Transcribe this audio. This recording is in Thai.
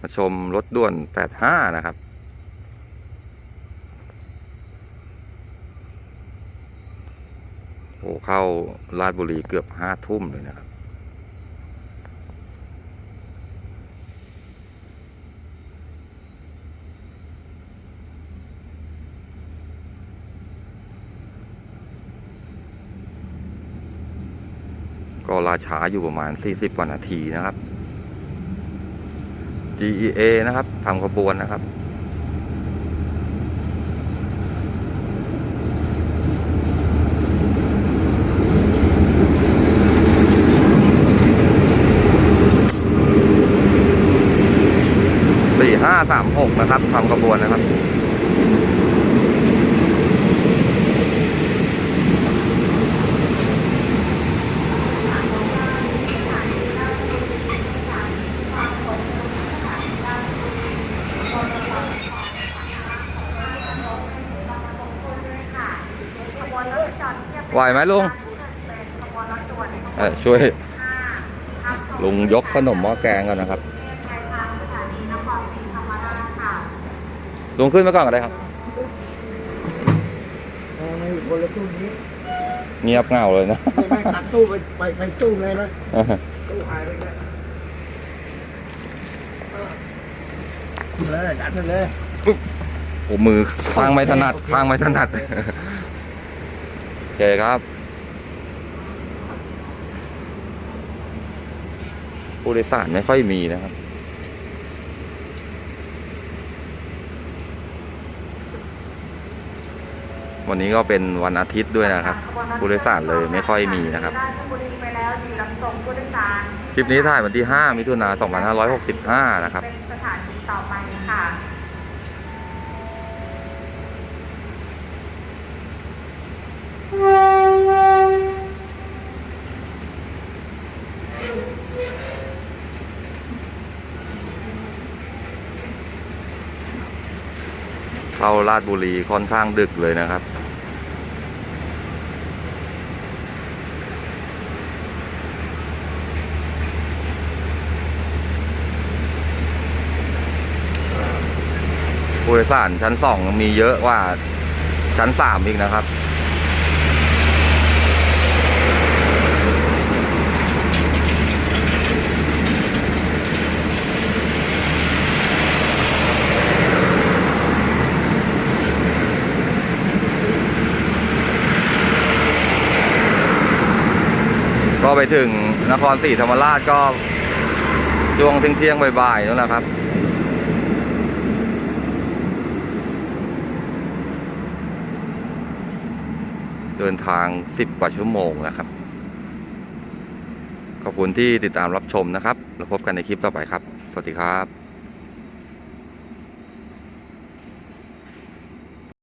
มาชมรถด่วน 85 นะครับ โอ้เข้าลาดบุรีเกือบห้าทุ่มเลยนะครับ ก็ราช้าอยู่ประมาณ 40กว่านาทีนะครับ GEA นะครับทำขบวนนะครับ สี่ห้าสามหกนะครับทำขบวนนะครับ ไหวไหมลุงเออช่วยลุงยกขนมหม้อแกงก่อนนะครับ ลุงขึ้นมาก่อนก็ได้ครับเออในคนละตู้นี้เงียบเหงาเลยนะไม่ไม่ตัดตู้ไปไปไปตู้เลยนะตู้หายไปเลยเออเลยดัดไปเลยโอ้มือข้างไม่ถนัดข้างไม่ถนัดโอ เคครับ ผู้โดยสารไม่ค่อยมีนะครับวันนี้ก็เป็นวันอาทิตย์ด้วยนะครับผู้โดยสารเลยไม่ค่อยมีนะครับราชบุรีไปแล้วดีรับส่งผู้โดยสารคลิปนี้ถ่ายวันที่ 5 มิถุนา2565 นะครับ เป็นสถานีต่อไปค่ะเข้าราชบุรีค่อนข้างดึกเลยนะครับ ผู้โดยสารชั้นสองมีเยอะกว่าชั้นสามอีกนะครับ ก็ไปถึงนครศรีธรรมราชก็ช่วงเที่ยงๆบ่ายๆนั่นแหละครับเดินทาง 10 กว่าชั่วโมงนะครับ ขอบคุณที่ติดตามรับชมนะครับ แล้วพบกันในคลิปต่อไปครับ สวัสดีครับ